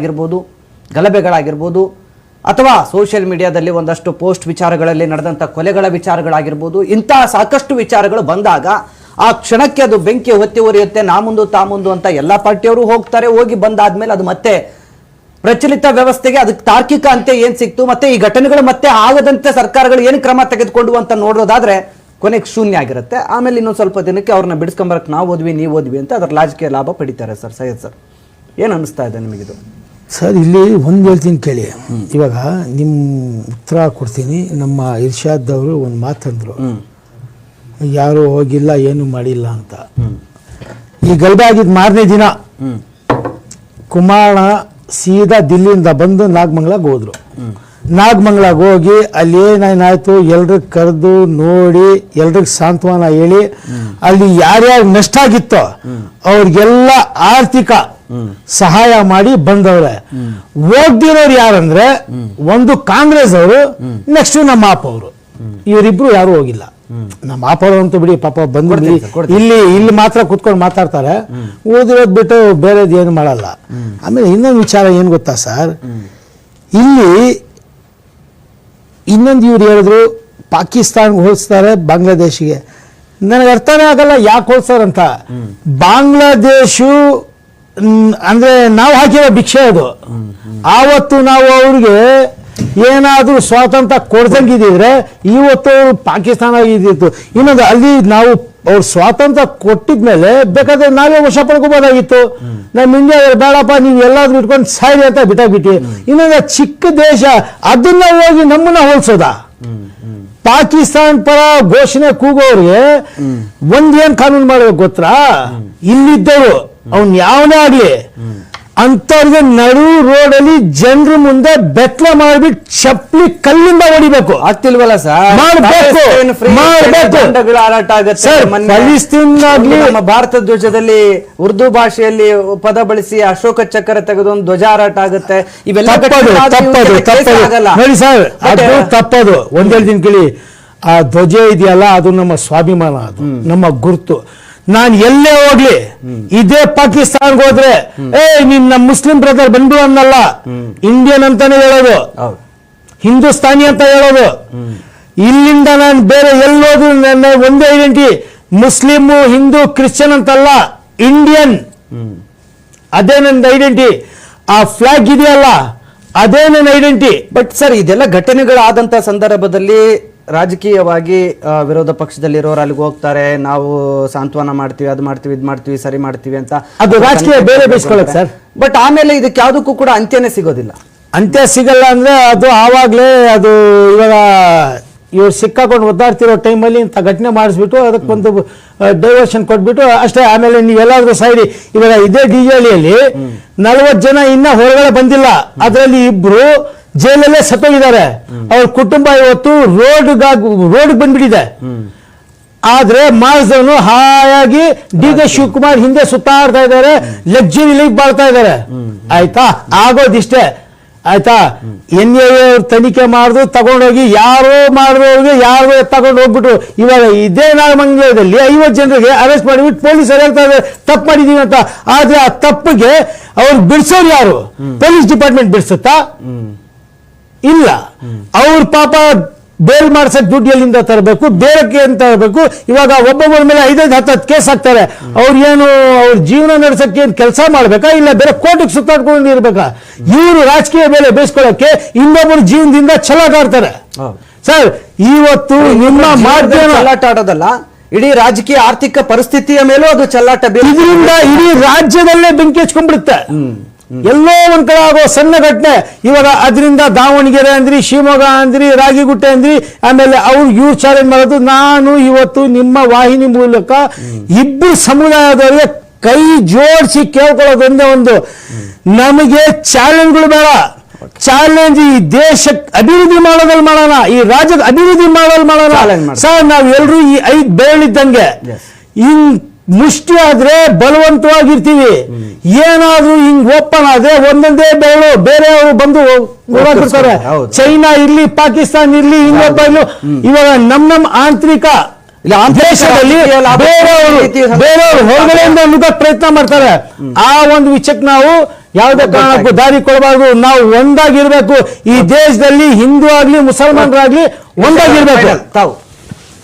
ಆಗಿರ್ಬೋದು, ಗಲಭೆಗಳಾಗಿರ್ಬೋದು, ಅಥವಾ ಸೋಷಿಯಲ್ ಮೀಡಿಯಾದಲ್ಲಿ ಒಂದಷ್ಟು ಪೋಸ್ಟ್ ವಿಚಾರಗಳಲ್ಲಿ ನಡೆದಂಥ ಕೊಲೆಗಳ ವಿಚಾರಗಳಾಗಿರ್ಬೋದು, ಇಂಥ ಸಾಕಷ್ಟು ವಿಚಾರಗಳು ಬಂದಾಗ ಆ ಕ್ಷಣಕ್ಕೆ ಅದು ಬೆಂಕಿ ಹೊತ್ತಿ ಉರಿಯುತ್ತೆ ನಾ ಮುಂದು, ತಾ ಮುಂದು ಅಂತ ಎಲ್ಲ ಪಾರ್ಟಿಯವರು ಹೋಗ್ತಾರೆ, ಹೋಗಿ ಬಂದಾದ್ಮೇಲೆ ಅದು ಮತ್ತೆ ಪ್ರಚಲಿತ ವ್ಯವಸ್ಥೆಗೆ ಅದಕ್ಕೆ ತಾರ್ಕಿಕ ಅಂತ್ಯ ಏನು ಸಿಕ್ತು, ಮತ್ತೆ ಈ ಘಟನೆಗಳು ಮತ್ತೆ ಆಗದಂತೆ ಸರ್ಕಾರಗಳು ಏನು ಕ್ರಮ ತೆಗೆದುಕೊಂಡು ಅಂತ ನೋಡೋದಾದ್ರೆ ಕೊನೆಗೆ ಶೂನ್ಯ ಆಗಿರುತ್ತೆ. ಆಮೇಲೆ ಇನ್ನೊಂದು ಸ್ವಲ್ಪ ದಿನಕ್ಕೆ ಅವ್ರನ್ನ ಬಿಡಿಸ್ಕೊಂಬರಕ್ ನಾವು ಓದ್ವಿ ನೀವು ಓದ್ವಿ ಅಂತ ಅದರ ರಾಜಕೀಯ ಲಾಭ ಪಡಿತಾರೆ ಸರ್, ಸೈಯದ್ ಸರ್. ಏನು ಅನಿಸ್ತಾ ಇದೆ ನಿಮಗಿದು? ಸರ್ ಇಲ್ಲಿ ಒಂದು ಹೇಳ್ತೀನಿ ಕೇಳಿ. ಇವಾಗ ನಿಮ್ಮ ಉತ್ತರ ಕೊಡ್ತೀನಿ. ನಮ್ಮ ಇರ್ಷಾದ್ ಅವರು ಒಂದು ಮಾತಂದ್ರು ಯಾರು ಹೋಗಿಲ್ಲ ಏನು ಮಾಡಿಲ್ಲ ಅಂತ. ಈ ಗಲಭೆ ಆಗಿದ್ದ ಮಾರನೇ ದಿನ ಕುಮಾರ ಸೀದಾ ದಿಲ್ಲಿಯಿಂದ ಬಂದು ನಾಗಮಂಗ್ಲಾಗ ಹೋದ್ರು. ನಾಗಮಂಗ್ಲಾಗ ಹೋಗಿ ಅಲ್ಲಿ ಏನೇನಾಯ್ತು ಎಲ್ರಿಗೆ ಕರೆದು ನೋಡಿ ಎಲ್ರಿಗೆ ಸಾಂತ್ವನ ಹೇಳಿ ಅಲ್ಲಿ ಯಾರ್ಯಾರು ನಷ್ಟ ಆಗಿತ್ತೋ ಅವ್ರಿಗೆಲ್ಲ ಆರ್ಥಿಕ ಸಹಾಯ ಮಾಡಿ ಬಂದವ್ರೆ. ಹೋಗ್ದಿರೋರು ಯಾರಂದ್ರೆ ಒಂದು ಕಾಂಗ್ರೆಸ್ ಅವರು ನೆಕ್ಸ್ಟ್ ನಮ್ಮ ಅಪ್ಪ ಅವರು. ಇವರಿಬ್ರು ಯಾರು ಹೋಗಿಲ್ಲ. ನಮ್ಮ ಅಪ್ಪ ಅಂತೂ ಬಿಡಿ ಪಾಪ ಬಂದು. ಇಲ್ಲಿ ಇಲ್ಲಿ ಮಾತ್ರ ಕುತ್ಕೊಂಡು ಮಾತಾಡ್ತಾರೆ. ಓದಿರೋದು ಬಿಟ್ಟು ಬೇರೆದು ಏನು ಮಾಡಲ್ಲ. ಆಮೇಲೆ ಇನ್ನೊಂದು ವಿಚಾರ ಏನು ಗೊತ್ತಾ ಸರ್? ಇಲ್ಲಿ ಇನ್ನೊಂದು ಇವ್ರು ಹೇಳಿದ್ರು ಪಾಕಿಸ್ತಾನ್ಗೆ ಹೋಲಿಸ್ತಾರೆ ಬಾಂಗ್ಲಾದೇಶಿಗೆ. ನನಗೆ ಅರ್ಥನೇ ಆಗಲ್ಲ ಯಾಕೆ ಹೋಲ್ಸ್ತಾರಂತ. ಬಾಂಗ್ಲಾದೇಶು ಅಂದ್ರೆ ನಾವು ಹಾಕಿರೋ ಭಿಕ್ಷೆ ಅದು. ಆವತ್ತು ನಾವು ಅವ್ರಿಗೆ ಏನಾದರೂ ಸ್ವಾತಂತ್ರ್ಯ ಕೊಡ್ದಂಗಿದ್ರೆ ಇವತ್ತು ಪಾಕಿಸ್ತಾನ ಇದ್ದಿತ್ತು ಇನ್ನೊಂದು ಅಲ್ಲಿ ನಾವು ಅವ್ರು ಸ್ವಾತಂತ್ರ್ಯ ಕೊಟ್ಟಿದ್ಮೇಲೆ ಬೇಕಾದ್ರೆ ನಾವೇ ವಶ ಪಡ್ಕೋಬೋದಾಗಿತ್ತು. ನಮ್ಮ ಇಂಡಿಯಾ ಬೇಡಪ್ಪ, ನೀವು ಎಲ್ಲಾದ್ರೂ ಇಟ್ಕೊಂಡು ಸಾಯ್ರಿ ಅಂತ ಬಿಟ್ಟಾಗ್ಬಿಟ್ಟು ಇನ್ನೊಂದು ಚಿಕ್ಕ ದೇಶ, ಅದನ್ನ ಹೋಗಿ ನಮ್ಮನ್ನ ಹೋಲ್ಸೋದ? ಪಾಕಿಸ್ತಾನ ಪರ ಘೋಷಣೆ ಕೂಗೋರಿಗೆ ಒಂದೇನ್ ಕಾನೂನು ಮಾಡ್ಬೇಕು ಗೊತ್ತಾ? ಇಲ್ಲಿದ್ದವರು. ಅವ್ನ್ ಯಾವನೇ ಆಗ್ಲಿ? ಅಂತವ್ರಿಗೆ ನಡು ರೋಡಲ್ಲಿ ಜನರ ಮುಂದೆ ಬೆತ್ತಲ ಮಾಡ್ಬಿಟ್ಟು ಚಪ್ಪಲಿ ಕಲ್ಲಿಂದ ಹೊಡಿಬೇಕು. ಆಗ್ತಿಲ್ವಲ್ಲ ಸರ್ ಮಾಡ್ಬೇಕು. ಮಾಡ್ಬೇಕು. ಹಾರಾಟ ಆಗುತ್ತೆ. ನಮ್ಮ ಭಾರತ ಧ್ವಜದಲ್ಲಿ ಉರ್ದು ಭಾಷೆಯಲ್ಲಿ ಪದ ಬಳಸಿ ಅಶೋಕ ಚಕ್ರ ತೆಗೆದು ಒಂದು ಧ್ವಜ ಹಾರಾಟ ಆಗುತ್ತೆ. ಇವೆಲ್ಲ ತಪ್ಪದು ತಪ್ಪದು ಸರ್ ಅದು ತಪ್ಪದು. ಒಂದ್ ಹೇಳ್ತೀನಿ ಕೇಳಿ ಆ ಧ್ವಜ ಇದೆಯಲ್ಲ ಅದು ನಮ್ಮ ಸ್ವಾಭಿಮಾನ ಅದು. ನಮ್ಮ ಗುರುತು. ನಾನು ಎಲ್ಲೇ ಹೋಗ್ಲಿ ಇದೇ ಪಾಕಿಸ್ತಾನ್ ಹೋದ್ರೆ ಏ ನೀನ್ ನಮ್ಮ ಮುಸ್ಲಿಂ ಬ್ರದರ್ ಬಂದು ಅನ್ನಲ್ಲ. ಇಂಡಿಯನ್ ಅಂತಾನೆ ಹೇಳೋದು. ಹಿಂದೂಸ್ತಾನಿ ಅಂತ ಹೇಳೋದು. ಇಲ್ಲಿಂದ ನಾನು ಬೇರೆ ಎಲ್ಲೋದ್ರು ನನ್ನ ಒಂದೇ ಐಡೆಂಟಿ ಮುಸ್ಲಿಮು ಹಿಂದೂ ಕ್ರಿಶ್ಚಿಯನ್ ಅಂತಲ್ಲ ಇಂಡಿಯನ್ ಅದೇ ನನ್ನ ಐಡೆಂಟಿ ಆ ಫ್ಲಾಗ್ ಇದೆಯಲ್ಲ ಅದೇ ನನ್ನ ಐಡೆಂಟಿ ಬಟ್ ಸರ್ ಇದೆಲ್ಲ ಘಟನೆಗಳಾದಂತ ಸಂದರ್ಭದಲ್ಲಿ ರಾಜಕೀಯವಾಗಿ ವಿರೋಧ ಪಕ್ಷದಲ್ಲಿರೋರು ಅಲ್ಲಿಗೆ ಹೋಗ್ತಾರೆ ನಾವು ಸಾಂತ್ವನ ಮಾಡ್ತೀವಿ ಅದು ಮಾಡ್ತೀವಿ ಇದು ಮಾಡ್ತೀವಿ ಸರಿ ಮಾಡ್ತೀವಿ ಅಂತ ಅದು ರಾಜಕೀಯ ಬೇರೆ ಬೇಯಿಸ್ಕೊಳ್ಳೋದು ಸರ್. ಬಟ್ ಆಮೇಲೆ ಇದಕ್ಕೆ ಯಾವುದಕ್ಕೂ ಕೂಡ ಅಂತ್ಯನೇ ಸಿಗೋದಿಲ್ಲ. ಅಂತ್ಯ ಸಿಗಲ್ಲ ಅಂದ್ರೆ ಅದು ಆವಾಗಲೇ ಅದು ಇವಾಗ ಇವ್ರು ಸಿಕ್ಕಾಕೊಂಡು ಒದ್ದಾಡ್ತಿರೋ ಟೈಮಲ್ಲಿ ಇಂಥ ಘಟನೆ ಮಾಡಿಸ್ಬಿಟ್ಟು ಅದಕ್ಕೊಂದು ಡೈವರ್ಷನ್ ಕೊಟ್ಬಿಟ್ಟು ಅಷ್ಟೇ ಆಮೇಲೆ ನೀವೆಲ್ಲಾದ್ರೂ ಸೈಡಿ ಇವಾಗ ಇದೇ ಡಿ ಅಲ್ಲಿ ನಲವತ್ತು ಜನ ಇನ್ನೂ ಹೊರಗಡೆ ಬಂದಿಲ್ಲ. ಅದರಲ್ಲಿ ಇಬ್ರು ಜೈಲಲ್ಲೇ ಸತ್ತೋಗಿದ್ದಾರೆ. ಅವ್ರ ಕುಟುಂಬ ಇವತ್ತು ರೋಡ್ ರೋಡ್ ಬಂದ್ಬಿಟ್ಟಿದೆ. ಆದ್ರೆ ಮಾರ್ಸವನು ಹಾಯಾಗಿ ಡಿ ಕೆ ಶಿವಕುಮಾರ್ ಹಿಂದೆ ಸುತ್ತಾಡ್ತಾ ಇದ್ದಾರೆ. ಲಕ್ಸುರಿ ಲೈಫ್ ಬಾಳ್ತಾ ಇದ್ದಾರೆ. ಆಯ್ತಾ? ಆಗೋದಿಷ್ಟೇ. ಆಯ್ತಾ? ಎನ್ ಐ ತನಿಖೆ ಮಾಡಿದ್ರು ತಗೊಂಡೋಗಿ ಯಾರೋ ಮಾಡಿದವ್ರಿಗೆ ಯಾರೋ ತಗೊಂಡು ಹೋಗ್ಬಿಟ್ರು. ಇವಾಗ ಇದೇ ನಾಗಮಂಗಲದಲ್ಲಿ ಐವತ್ತು ಜನರಿಗೆ ಅರೆಸ್ಟ್ ಮಾಡಿಬಿಟ್ಟು ಪೊಲೀಸರು ಹೇಳ್ತಾ ಇದ್ದಾರೆ. ತಪ್ಪು ಮಾಡಿದೀವಿ ಅಂತ. ಆದ್ರೆ ಆ ತಪ್ಪಿಗೆ ಅವ್ರು ಬಿಡ್ಸೋರು ಯಾರು? ಪೊಲೀಸ್ ಡಿಪಾರ್ಟ್ಮೆಂಟ್ ಬಿಡಿಸುತ್ತಾ? ಇಲ್ಲ. ಅವ್ರ ಪಾಪ ಬೇಲ್ ಮಾಡ್ಸಕ್ ದುಡ್ಡು ಎಲ್ಲಿಂದ ತರಬೇಕು ಬೇರೆಕ್ಕೆ ಅಂತ ತರಬೇಕು. ಇವಾಗ ಒಬ್ಬೊಬ್ಬರ ಮೇಲೆ ಐದೈದು ಹತ್ತು ಹತ್ತು ಕೇಸ್ ಹಾಕ್ತಾರೆ. ಅವ್ರು ಏನು ಅವ್ರ ಜೀವನ ನಡೆಸಕ್ಕೆ ಏನ್ ಕೆಲಸ ಮಾಡ್ಬೇಕಾ? ಇಲ್ಲ ಬೇರೆ ಕೋರ್ಟಿಗೆ ಸುತ್ತಾಡ್ಕೊಂಡು ಇರ್ಬೇಕಾ? ಇವರು ರಾಜಕೀಯ ಮೇಲೆ ಬೇಯಿಸ್ಕೊಳ್ಳೋಕೆ ಇನ್ನೊಬ್ಬರು ಜೀವನದಿಂದ ಛಲಾಟಾಡ್ತಾರೆ ಹೌದು. ಸರ್ ಇವತ್ತು ನಿಮ್ಮ ಮಾಧ್ಯಮ ಆಡೋದಲ್ಲ ಇಡೀ ರಾಜಕೀಯ ಆರ್ಥಿಕ ಪರಿಸ್ಥಿತಿಯ ಮೇಲೂ ಅದು ಚಲ್ಲಾಟ ಇದರಿಂದ ಇಡೀ ರಾಜ್ಯದಲ್ಲೇ ಬೆಂಕಿ ಹಚ್ಕೊಂಡ್ಬಿಡುತ್ತೆ. ಎಲ್ಲೋ ಒಂದ್ ಕಡೆ ಆಗೋ ಸಣ್ಣ ಘಟನೆ ಇವಾಗ ಅದರಿಂದ ದಾವಣಗೆರೆ ಅಂದ್ರಿ ಶಿವಮೊಗ್ಗ ಅಂದ್ರಿ ರಾಗಿಗುಟ್ಟೆ ಅಂದ್ರಿ ಆಮೇಲೆ ಅವ್ರು ಇವ್ರು ಚಾಲೆಂಜ್ ಮಾಡೋದು ನಾನು ಇವತ್ತು ನಿಮ್ಮ ವಾಹಿನಿ ಮೂಲಕ ಇಬ್ಬರು ಸಮುದಾಯದವರಿಗೆ ಕೈ ಜೋಡಿಸಿ ಕೇಳ್ಕೊಳ್ಳೋದೊಂದೇ ಒಂದು ನಮಗೆ ಚಾಲೆಂಜ್ಗಳು ಬೇಡ ಚಾಲೆಂಜ್ ಈ ದೇಶ ಅಭಿವೃದ್ಧಿ ಮಾಡೋದ್ರಲ್ಲಿ ಮಾಡೋಣ ಈ ರಾಜ್ಯದ ಅಭಿವೃದ್ಧಿ ಮಾಡೋದಲ್ಲಿ ಮಾಡೋಣ. ಸರ್ ನಾವ್ ಎಲ್ರು ಈ ಐದ್ ಬೇಳಿದ್ದಂಗೆ Yes. ಮುಷ್ಟಿ ಆದ್ರೆ ಬಲವಂತವಾಗಿರ್ತೀವಿ. ಏನಾದ್ರೂ ಹಿಂಗ್ ಓಪನ್ ಆದ್ರೆ ಒಂದೊಂದೇ ಬೆರಳು ಬೇರೆಯವರು ಬಂದು ಓಡಾಡ್ತಾರೆ. ಚೈನಾ ಇರ್ಲಿ ಪಾಕಿಸ್ತಾನ ಇರ್ಲಿ ಇನ್ನೊಬ್ಬ ಇರ್ಲಿ, ಇವಾಗ ನಮ್ ನಮ್ ಆಂತರಿಕ ದೇಶದಲ್ಲಿ ಬೇರೆಯವರು ಬೇರೆಯವರು ಹೊರಗಡೆಯಿಂದ ನುಗ್ಗಕ್ ಪ್ರಯತ್ನ ಮಾಡ್ತಾರೆ. ಆ ಒಂದು ವಿಷಯಕ್ಕೆ ನಾವು ಯಾವುದೇ ಕಾರಣಕ್ಕೂ ದಾರಿ ಕೊಡಬಾರ್ದು. ನಾವು ಒಂದಾಗಿರ್ಬೇಕು. ಈ ದೇಶದಲ್ಲಿ ಹಿಂದೂ ಆಗ್ಲಿ ಮುಸಲ್ಮಾನರಾಗ್ಲಿ ಒಂದಾಗಿರ್ಬೇಕು. ತಾವು.